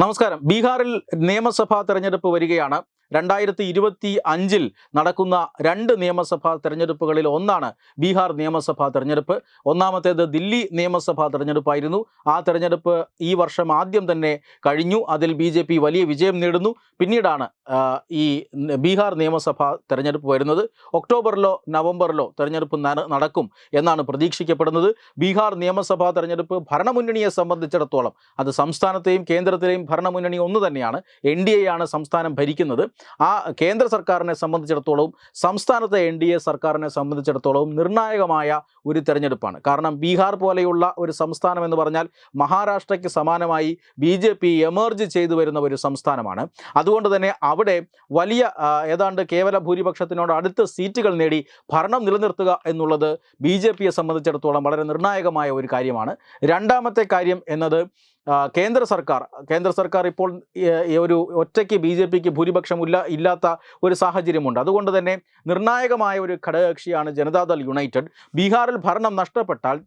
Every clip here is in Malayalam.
നമസ്കാരം. ബീഹാറിൽ നിയമസഭാ തെരഞ്ഞെടുപ്പ് വരികയാണ്. രണ്ടായിരത്തി ഇരുപത്തി അഞ്ചിൽ നടക്കുന്ന രണ്ട് നിയമസഭാ തെരഞ്ഞെടുപ്പുകളിൽ ഒന്നാണ് ബീഹാർ നിയമസഭാ തെരഞ്ഞെടുപ്പ്. ഒന്നാമത്തേത് ദില്ലി നിയമസഭാ തെരഞ്ഞെടുപ്പായിരുന്നു. ആ തെരഞ്ഞെടുപ്പ് ഈ വർഷം ആദ്യം തന്നെ കഴിഞ്ഞു. അതിൽ ബി വലിയ വിജയം നേടുന്നു. പിന്നീടാണ് ഈ ബീഹാർ നിയമസഭാ തെരഞ്ഞെടുപ്പ് വരുന്നത്. ഒക്ടോബറിലോ നവംബറിലോ തെരഞ്ഞെടുപ്പ് നടക്കും എന്നാണ് പ്രതീക്ഷിക്കപ്പെടുന്നത്. ബീഹാർ നിയമസഭാ തെരഞ്ഞെടുപ്പ് ഭരണമുന്നണിയെ സംബന്ധിച്ചിടത്തോളം അത് സംസ്ഥാനത്തെയും കേന്ദ്രത്തിലെയും ഭരണമുന്നണി ഒന്ന് തന്നെയാണ്. എൻ ഡി ആണ് സംസ്ഥാനം ഭരിക്കുന്നത്. ആ കേന്ദ്ര സർക്കാരിനെ സംബന്ധിച്ചിടത്തോളവും സംസ്ഥാനത്തെ എൻ ഡി എ സർക്കാരിനെ സംബന്ധിച്ചിടത്തോളവും നിർണായകമായ ഒരു തെരഞ്ഞെടുപ്പാണ്. കാരണം ബീഹാർ പോലെയുള്ള ഒരു സംസ്ഥാനം എന്ന് പറഞ്ഞാൽ മഹാരാഷ്ട്രയ്ക്ക് സമാനമായി ബി ജെ പി എമർജ് ചെയ്തു വരുന്ന ഒരു സംസ്ഥാനമാണ്. അതുകൊണ്ട് തന്നെ അവിടെ വലിയ ഏതാണ്ട് കേവല ഭൂരിപക്ഷത്തിനോട് അടുത്ത സീറ്റുകൾ നേടി ഭരണം നിലനിർത്തുക എന്നുള്ളത് ബി ജെ പിയെ സംബന്ധിച്ചിടത്തോളം വളരെ നിർണായകമായ ഒരു കാര്യമാണ്. രണ്ടാമത്തെ കാര്യം എന്നത് കേന്ദ്ര സർക്കാർ. കേന്ദ്ര സർക്കാർ ഇപ്പോൾ ഒരു ഒറ്റയ്ക്ക് ബി ജെ പിക്ക് ഭൂരിപക്ഷം ഇല്ല ഇല്ലാത്ത ഒരു സാഹചര്യമുണ്ട്. അതുകൊണ്ട് തന്നെ നിർണായകമായ ഒരു ഘടകകക്ഷിയാണ് ജനതാദൾ യുണൈറ്റഡ്. ബീഹാറിൽ ഭരണം നഷ്ടപ്പെട്ടാൽ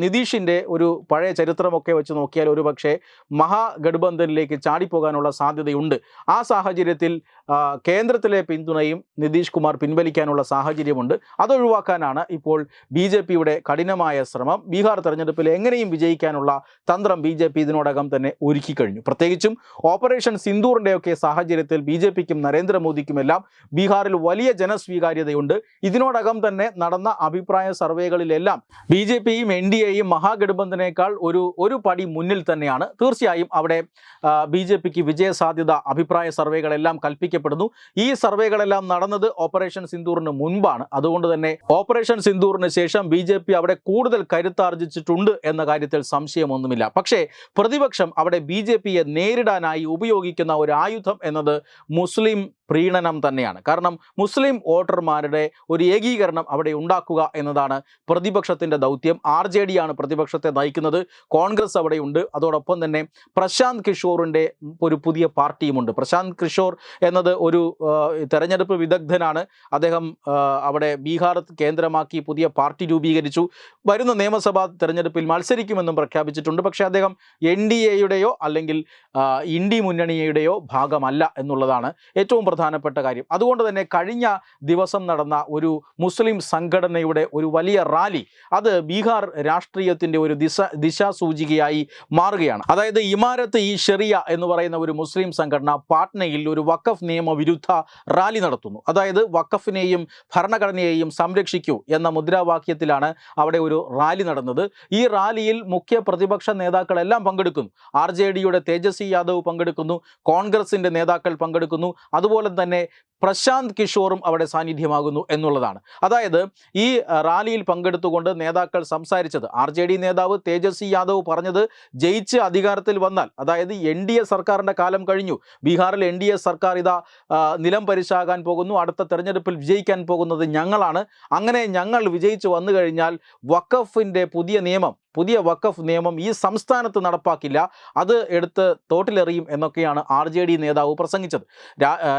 നിതീഷിന്റെ ഒരു പഴയ ചരിത്രമൊക്കെ വെച്ച് നോക്കിയാൽ ഒരു പക്ഷേ മഹാഗഡ്ബന്ധനിലേക്ക് ചാടിപ്പോകാനുള്ള സാധ്യതയുണ്ട്. ആ സാഹചര്യത്തിൽ കേന്ദ്രത്തിലെ പിന്തുണയും നിതീഷ് കുമാർ പിൻവലിക്കാനുള്ള സാഹചര്യമുണ്ട്. അതൊഴിവാക്കാനാണ് ഇപ്പോൾ ബി ജെ പിയുടെ കഠിനമായ ശ്രമം. ബീഹാർ തെരഞ്ഞെടുപ്പിൽ എങ്ങനെയും വിജയിക്കാനുള്ള തന്ത്രം ബി ജെ പി ഇതിനോടകം തന്നെ ഒരുക്കി കഴിഞ്ഞു പ്രത്യേകിച്ചും ഓപ്പറേഷൻ സിന്ദൂറിന്റെയൊക്കെ സാഹചര്യത്തിൽ ബി ജെ പിക്കും നരേന്ദ്രമോദിക്കുമെല്ലാം ബീഹാറിൽ വലിയ ജനസ്വീകാര്യതയുണ്ട്. ഇതിനോടകം തന്നെ നടന്ന അഭിപ്രായ സർവേകളിലെല്ലാം ബി ജെ പിയും എൻ ഡി എയും മഹാഗഠബന്ധനേക്കാൾ ഒരു ഒരു പടി മുന്നിൽ തന്നെയാണ്. തീർച്ചയായും അവിടെ ബി ജെ പിക്ക് വിജയസാധ്യത അഭിപ്രായ സർവേകളെല്ലാം കൽപ്പിക്കപ്പെടുന്നു. ഈ സർവേകളെല്ലാം നടന്നത് ഓപ്പറേഷൻ സിന്ദൂറിന് മുൻപാണ്. അതുകൊണ്ട് തന്നെ ഓപ്പറേഷൻ സിന്ദൂറിന് ശേഷം ബി ജെ പി അവിടെ കൂടുതൽ കരുത്താർജിച്ചിട്ടുണ്ട് എന്ന കാര്യത്തിൽ സംശയമൊന്നുമില്ല. പക്ഷേ പ്രതിപക്ഷം അവിടെ ബി ജെ പിയെ നേരിടാനായി ഉപയോഗിക്കുന്ന ഒരു ആയുധം എന്നത് മുസ്ലിം মুসলিম പ്രീണനം തന്നെയാണ്. കാരണം മുസ്ലിം വോട്ടർമാരുടെ ഒരു ഏകീകരണം അവിടെ ഉണ്ടാക്കുക എന്നതാണ് പ്രതിപക്ഷത്തിന്റെ ദൗത്യം. ആർ ജെ ഡി ആണ് പ്രതിപക്ഷത്തെ നയിക്കുന്നത്. കോൺഗ്രസ് അവിടെയുണ്ട്. അതോടൊപ്പം തന്നെ പ്രശാന്ത് കിഷോറിന്റെ ഒരു പുതിയ പാർട്ടിയുമുണ്ട്. പ്രശാന്ത് കിഷോർ എന്നത് ഒരു തെരഞ്ഞെടുപ്പ് വിദഗ്ധനാണ്. അദ്ദേഹം അവിടെ ബീഹാർ കേന്ദ്രമാക്കി പുതിയ പാർട്ടി രൂപീകരിച്ചു. വരുന്ന നിയമസഭാ തെരഞ്ഞെടുപ്പിൽ മത്സരിക്കുമെന്നും പ്രഖ്യാപിച്ചിട്ടുണ്ട്. പക്ഷേ അദ്ദേഹം എൻ ഡി എയുടെയോ അല്ലെങ്കിൽ ഇന്ത്യ മുന്നണിയുടെയോ ഭാഗമല്ല എന്നുള്ളതാണ് ഏറ്റവും പ്രധാനപ്പെട്ട കാര്യം. അതുകൊണ്ട് തന്നെ കഴിഞ്ഞ ദിവസം നടന്ന ഒരു മുസ്ലിം സംഘടനയുടെ ഒരു വലിയ റാലി അത് ബീഹാർ രാഷ്ട്രീയത്തിന്റെ ഒരു ദിശ ദിശാസൂചികയായി മാറുകയാണ്. അതായത് ഇമാരത്ത് ഈ ഷെറിയ എന്ന് പറയുന്ന ഒരു മുസ്ലിം സംഘടന പാട്നയിൽ ഒരു വഖഫ് നിയമവിരുദ്ധ റാലി നടത്തുന്നു. അതായത് വഖഫിനെയും ഭരണഘടനയെയും സംരക്ഷിക്കൂ എന്ന മുദ്രാവാക്യത്തിലാണ് അവിടെ ഒരു റാലി നടന്നത്. ഈ റാലിയിൽ മുഖ്യ പ്രതിപക്ഷ നേതാക്കളെല്ലാം പങ്കെടുക്കുന്നു. ആർ ജെ ഡിയുടെ തേജസ്വി യാദവ് പങ്കെടുക്കുന്നു. കോൺഗ്രസിന്റെ നേതാക്കൾ പങ്കെടുക്കുന്നു. അതുപോലെ തന്നെ പ്രശാന്ത് കിഷോറും അവിടെ സാന്നിധ്യമാകുന്നു എന്നുള്ളതാണ്. അതായത് ഈ റാലിയിൽ പങ്കെടുത്തുകൊണ്ട് നേതാക്കൾ സംസാരിച്ചത് ആർ ജെ ഡി നേതാവ് തേജസ്വി യാദവ് പറഞ്ഞത് ജയിച്ച് അധികാരത്തിൽ വന്നാൽ അതായത് എൻ ഡി എ സർക്കാരിന്റെ കാലം കഴിഞ്ഞു. ബീഹാറിൽ എൻ ഡി എ സർക്കാർ ഇതാ നിലം പരിശാകാൻ പോകുന്നു അടുത്ത തെരഞ്ഞെടുപ്പിൽ വിജയിക്കാൻ പോകുന്നത് ഞങ്ങളാണ്. അങ്ങനെ ഞങ്ങൾ വിജയിച്ച് വന്നു കഴിഞ്ഞാൽ വഖഫിന്റെ പുതിയ നിയമം പുതിയ വഖഫ് നിയമം ഈ സംസ്ഥാനത്ത് നടപ്പാക്കില്ല. അത് എടുത്ത് തോട്ടിലെറിയും എന്നൊക്കെയാണ് ആർ നേതാവ് പ്രസംഗിച്ചത്.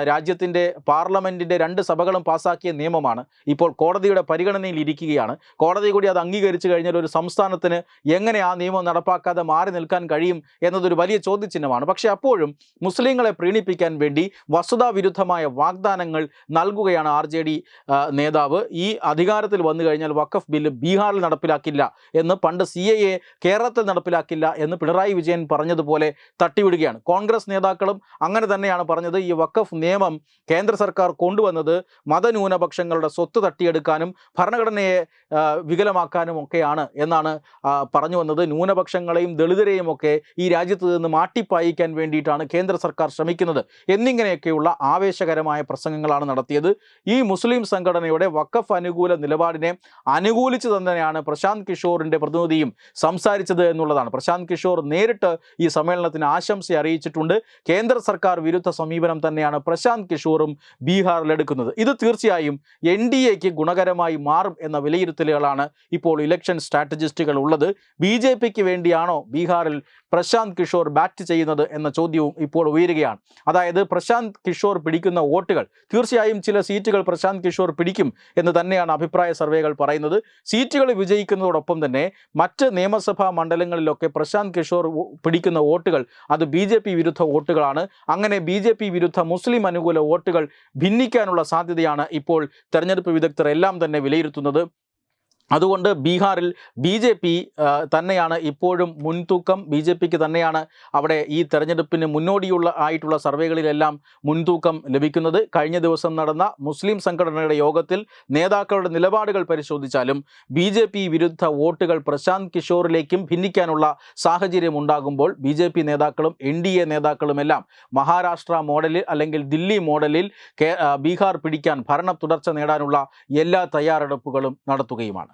രാജ്യത്തിന്റെ പാർലമെന്റിന്റെ രണ്ട് സഭകളും പാസാക്കിയ നിയമമാണ് ഇപ്പോൾ കോടതിയുടെ പരിഗണനയിൽ ഇരിക്കുകയാണ്. കോടതി കൂടി അത് അംഗീകരിച്ചു കഴിഞ്ഞാൽ ഒരു സംസ്ഥാനത്തിന് എങ്ങനെ ആ നിയമം നടപ്പാക്കാതെ മാറി നിൽക്കാൻ കഴിയും എന്നതൊരു വലിയ ചോദ്യചിഹ്നമാണ്. പക്ഷേ അപ്പോഴും മുസ്ലിങ്ങളെ പ്രീണിപ്പിക്കാൻ വേണ്ടി വസ്തുതാവിരുദ്ധമായ വാഗ്ദാനങ്ങൾ നൽകുകയാണ് ആർ നേതാവ്. ഈ അധികാരത്തിൽ വന്നു കഴിഞ്ഞാൽ വഖഫ് ബില്ല് ബീഹാറിൽ നടപ്പിലാക്കില്ല എന്ന് പണ്ട് സി കേരളത്തിൽ നടപ്പിലാക്കില്ല എന്ന് പിണറായി വിജയൻ പറഞ്ഞതുപോലെ തട്ടിവിടുകയാണ്. കോൺഗ്രസ് നേതാക്കളും അങ്ങനെ തന്നെയാണ് പറഞ്ഞത്. ഈ വഖഫ് നിയമം കേന്ദ്ര സർക്കാർ കൊണ്ടുവന്നത് മതന്യൂനപക്ഷങ്ങളുടെ സ്വത്ത് തട്ടിയെടുക്കാനും ഭരണഘടനയെ വികലമാക്കാനും ഒക്കെയാണ് എന്നാണ് പറഞ്ഞു വന്നത്. ന്യൂനപക്ഷങ്ങളെയും ദളിതരെയും ഒക്കെ ഈ രാജ്യത്ത് നിന്ന് മാട്ടിപ്പായിക്കാൻ വേണ്ടിയിട്ടാണ് കേന്ദ്ര സർക്കാർ ശ്രമിക്കുന്നത്. എന്നിങ്ങനെയൊക്കെയുള്ള ആവേശകരമായ പ്രസംഗങ്ങളാണ് നടത്തിയത്. ഈ മുസ്ലിം സംഘടനയുടെ വഖഫ് അനുകൂല നിലപാടിനെ അനുകൂലിച്ചു തന്നെയാണ് പ്രശാന്ത് കിഷോറിന്റെ പ്രതിനിധിയും സംസാരിച്ചത് എന്നുള്ളതാണ്. പ്രശാന്ത് കിഷോർ നേരിട്ട് ഈ സമ്മേളനത്തിന് ആശംസ അറിയിച്ചിട്ടുണ്ട്. കേന്ദ്ര സർക്കാർ വിരുദ്ധ സമീപനം തന്നെയാണ് പ്രശാന്ത് കിഷോറും ബീഹാറിൽ എടുക്കുന്നത്. ഇത് തീർച്ചയായും എൻ ഡി എക്ക് ഗുണകരമായി മാറും എന്ന വിലയിരുത്തലുകളാണ് ഇപ്പോൾ ഇലക്ഷൻ സ്ട്രാറ്റജിസ്റ്റുകൾ ഉള്ളത്. ബി ജെ പിക്ക് വേണ്ടിയാണോ ബീഹാറിൽ പ്രശാന്ത് കിഷോർ ബാറ്റ് ചെയ്യുന്നത് എന്ന ചോദ്യവും ഇപ്പോൾ ഉയരുകയാണ്. അതായത് പ്രശാന്ത് കിഷോർ പിടിക്കുന്ന വോട്ടുകൾ തീർച്ചയായും ചില സീറ്റുകൾ പ്രശാന്ത് കിഷോർ പിടിക്കും എന്ന് തന്നെയാണ് അഭിപ്രായ സർവേകൾ പറയുന്നത്. സീറ്റുകൾ വിജയിക്കുന്നതോടൊപ്പം തന്നെ മറ്റ് നിയമസഭാ മണ്ഡലങ്ങളിലൊക്കെ പ്രശാന്ത് കിഷോർ പിടിക്കുന്ന വോട്ടുകൾ അത് ബി വിരുദ്ധ വോട്ടുകളാണ്. അങ്ങനെ ബി വിരുദ്ധ മുസ്ലിം അനുകൂല വോട്ടുകൾ ഭിന്നിക്കാനുള്ള സാധ്യതയാണ് ഇപ്പോൾ തെരഞ്ഞെടുപ്പ് വിദഗ്ധർ എല്ലാം തന്നെ വിലയിരുത്തുന്നത്. അതുകൊണ്ട് ബീഹാറിൽ ബി ജെ പി തന്നെയാണ് ഇപ്പോഴും മുൻതൂക്കം. ബി ജെ പിക്ക് തന്നെയാണ് അവിടെ ഈ തെരഞ്ഞെടുപ്പിന് മുന്നോടിയുള്ള ആയിട്ടുള്ള സർവേകളിലെല്ലാം മുൻതൂക്കം ലഭിക്കുന്നത്. കഴിഞ്ഞ ദിവസം നടന്ന മുസ്ലിം സംഘടനയുടെ യോഗത്തിൽ നേതാക്കളുടെ നിലപാടുകൾ പരിശോധിച്ചാലും ബി ജെ പി വിരുദ്ധ വോട്ടുകൾ പ്രശാന്ത് കിഷോറിലേക്കും ഭിന്നിക്കാനുള്ള സാഹചര്യം ഉണ്ടാകുമ്പോൾ ബി ജെ പി നേതാക്കളും എൻ ഡി എ നേതാക്കളുമെല്ലാം മഹാരാഷ്ട്ര മോഡലിൽ അല്ലെങ്കിൽ ദില്ലി മോഡലിൽ ബീഹാർ പിടിക്കാൻ ഭരണ തുടർച്ച നേടാനുള്ള എല്ലാ തയ്യാറെടുപ്പുകളും നടത്തുകയുമാണ്.